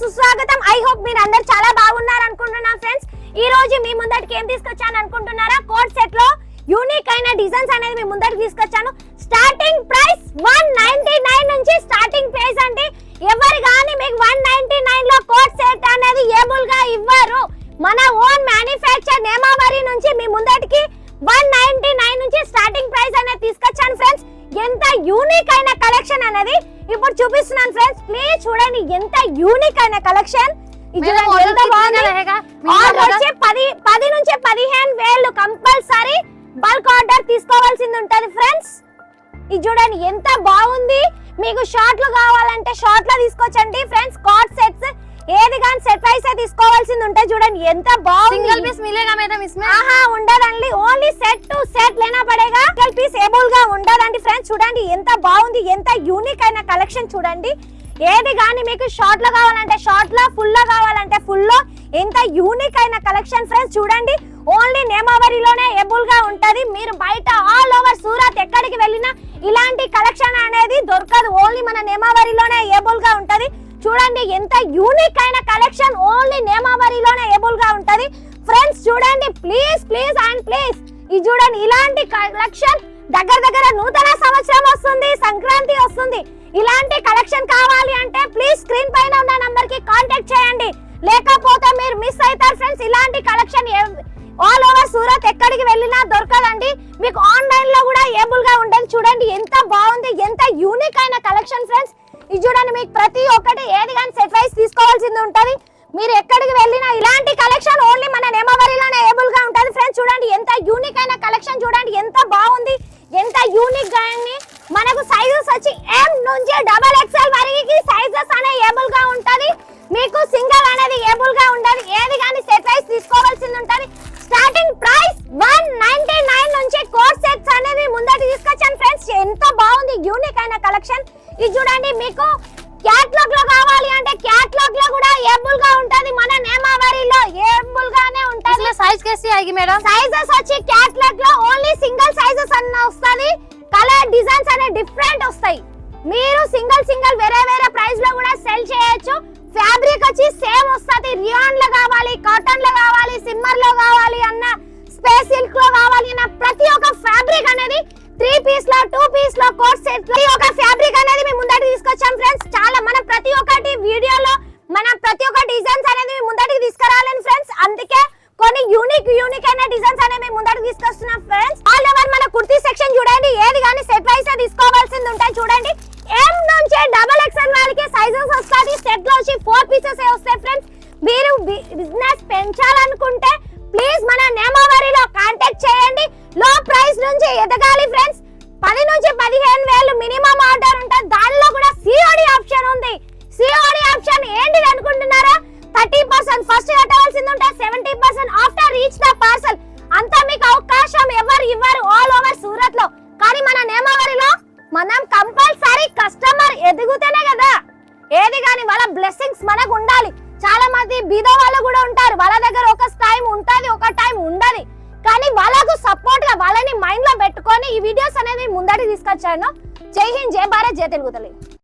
సుస్వాగతం. I hope మీరు అందరు చాలా బాగున్నారు అనుకుంటున్నా ఫ్రెండ్స్ ఈ రోజు మీ ముందటికి ఏం తీసుకొచ్చాను అనుకుంటున్నారా? కోట్ సెట్లో యూనిక్ అయిన డిజైన్స్ అనేది మీ ముందటికి తీసుకొచ్చాను. Starting price one ninety nine నుంచి స్టార్టింగ్ ప్రైస్ అండి ఎవరు కానీ మీకు వన్ నైన్టీ నైన్లో కోట్ సెట్ అనేది ఏబుల్గా ఇవ్వరు. మన ఓన్ మ్యానుఫ్యాక్చర్ నేమావరి నుంచి మీ ముందటికి వన్ నైన్టీ నైన్ నుంచి స్టార్టింగ్ ప్రైస్ అనేది తీసుకొచ్చాను ఫ్రెండ్స్ ఎంత యూనిక్ అయిన కలెక్షన్ అనేది ఇప్పుడు చూపిస్తున్నాను ఫ్రెండ్స్ ప్లీజ్ చూడండి ఎంత యూనిక్ అయిన కలెక్షన్ పది పది నుంచి పదిహేను వేలు కంపల్సరీ బల్క్ ఆర్డర్ తీసుకోవాల్సింది ఉంటది ఫ్రెండ్స్ ఇది చూడండి ఎంత బాగుంది. మీకు షార్ట్లు కావాలంటే షార్ట్లో తీసుకోవచ్చండి ఫ్రెండ్స్ కార్డ్ సెట్స్ ఏది కానీ సెట్ ప్రైస్ తీసుకోవాల్సింది ఉంటే చూడండి ఎంత బాగుంది. సింగిల్ పీస్ మిలేగా మేడం ఇస్మే ఆహా ఉండదండి. ఓన్లీ సెట్ టు సెట్ లేనా పడేగా. సింగిల్ పీస్ ఏబుల్గా ఉండదండి ఫ్రెండ్స్ చూడండి ఎంత బాగుంది ఎంత యూనిక్ అయిన కలెక్షన్ చూడండి. ఏది కానీ మీకు షార్ట్లో కావాలంటే షార్ట్లో ఫుల్లో కావాలంటే ఫుల్లో ఎంత యూనిక్ అయిన కలెక్షన్ ఫ్రెండ్స్ చూడండి. ఓన్లీ నేమావరిలోనే ఎబుల్గా ఉంటది. మీరు బయట ఆల్ ఓవర్ సూరత్ ఎక్కడికి వెళ్ళినా ఇలాంటి కలెక్షన్ అనేది దొరకదు. ఓన్లీ మన నేమావరిలోనే ఏబుల్గా ఉంటది. చూడండి ఎంత యూనిక్ అయిన కలెక్షన్ ఓన్లీ నేమావరిలోనే ఏబుల్గా ఉంటది. ఫ్రెండ్స్ చూడండి ప్లీజ్ ప్లీజ్ అండ్ ప్లీజ్ ఇది చూడండి ఇలాంటి కలెక్షన్ దగ్గర దగ్గర నూతన సంవత్సరం వస్తుంది సంక్రాంతి వస్తుంది. ఇలాంటి కలెక్షన్ కావాలి అంటే ప్లీజ్ స్క్రీన్ పైన ఉన్న నంబర్కి కాంటాక్ట్ చేయండి. లేకపోతే మీరు మిస్ అవుతారు ఫ్రెండ్స్ ఇలాంటి కలెక్షన్ ఆల్ ఓవర్ సూరత్ ఎక్కడికి వెళ్ళినా దొరకదండి. మీకు ఆన్లైన్లో కూడా ఏబుల్గా ఉండదు. చూడండి ఎంత బాగుంది ఎంత యూనిక్ అయిన కలెక్షన్ ఫ్రెండ్స్ ఇది చూడండి మీకు ప్రతి ఒక్కటి ఏది కానీ సెట్ వైస్ తీసుకోవాల్సింది ఉంటది. మీరు ఎక్కడికి వెళ్ళినా ఇలాంటి కలెక్షన్ ఓన్లీ మన నెమవరిలోనే ఏబుల్గా ఉంటుంది. ఫ్రెండ్స్ చూడండి ఎంత యూనిక్ అయిన కలెక్షన్ చూడండి ఎంత బాగుంది. ఎంత యూనిక్గా మనకు సైజెస్ వచ్చి ఎం నుంచి డబల్ ఎక్స్ఎల్ వరకు సైజెస్ అనే ఏబుల్గా ఉంటది. మీకు సింగిల్ అనేది ఏబుల్గా ఉండదు. ఏది కానీ సెట్ వైస్ తీసుకోవాల్సింది ఉంటది. Starting price one ninety nine నుంచి కోర్స్ సెట్స్ అనేవి ముందట తీసుకొచ్చాను ఫ్రెండ్స్ ఎంత బాగుంది యూనిక్ అయిన కలెక్షన్ ఇది చూడండి మీకు క్యాట్లాగ్ లో కావాలి అంటే క్యాట్లాగ్ లో కూడా ఏబుల్ గా ఉంటది మన నేమావరిలో ఏబుల్ గానే ఉంటది इसमें साइज कैसी आएगी मैडम సైజెస్ వచ్చి క్యాట్లాగ్ లో ఓన్లీ సింగిల్ సైజెస్ అన్న వస్తది కలర్ డిజైన్స్ అనే డిఫరెంట్ వస్తాయి మీరు సింగిల్ సింగిల్ వేరే వేరే ప్రైస్ లో కూడా సెల్ చేయొచ్చు ఫ్యాబ్రిక్ వచ్చి సేమ్ వస్తది రియాన్ లో కావాలి కాటన్ లో కావాలి సిమ్మర్ లో కావాలి అన్న స్పేస్ సిల్క్ లో కావాలి అన్న ప్రతి ఒక్క ఫ్యాబ్రిక్ అనేది త్రీ పీస్ లో టూ పీస్ లో కోట్ సెట్ యూనిక్ డిజైన్స్ అనేవి మేము ముందరకు తీసుకొస్తున్నాం ఫ్రెండ్స్ ఆల్ ఓవర్ మన కుర్తీ సెక్షన్ చూడండి. ఏది కానీ సెట్ వైస్ తీసుకోవాల్సింది ఉంటాయి చూడండి. ఎం నుంచి డబల్ ఎక్స్ఎల్ వాళ్ళకి సైజెస్ వస్తాయి. సెట్లో వచ్చి ఫోర్ పీసెస్ వస్తాయి ఫ్రెండ్స్ మీరు బిజినెస్ పెంచాలనుకుంటే ప్లీజ్ మన నేమావరిలో కాంటాక్ట్ చేయండి. లో ప్రైస్ నుంచి ఎదగాలి ఫ్రెండ్స్ పది నుంచి పదిహేను వేలు మినిమం ఆర్డర్ ఉంటుంది దానిలో కూడా సిఓడి ఆప్షన్ ఉంది. సిఓడి ఆప్షన్ ఏంటిది అనుకుంటున్నారా? థర్టీ పర్సెంట్ ఫస్ట్ కట్టవలసింది ఉంటే seventy percent of reach the parcel అంతా మీకు అవకాశం ఎవరు ఇవ్వరు ఆల్ ఓవర్ సూరత్లో కానీ మన నేమావరిలో మనం కంపల్సరీ కస్టమర్ ఎదుగుతేనే కదా. ఏది కానీ వాళ్ళ బ్లెస్సింగ్స్ మనకు ఉండాలి. చాలా మంది బీదో వాళ్ళు కూడా ఉంటారు. వాళ్ళ దగ్గర ఒక టైం ఉంటది ఒక టైం ఉండదు. కానీ వాళ్ళకు సపోర్ట్గా వాళ్ళని మైండ్లో పెట్టుకొని ఈ వీడియోస్ అనేది ముందటి తీసుకొచ్చాను. జై హింద్ జై భారత్ జై తెలుగు తల్లి.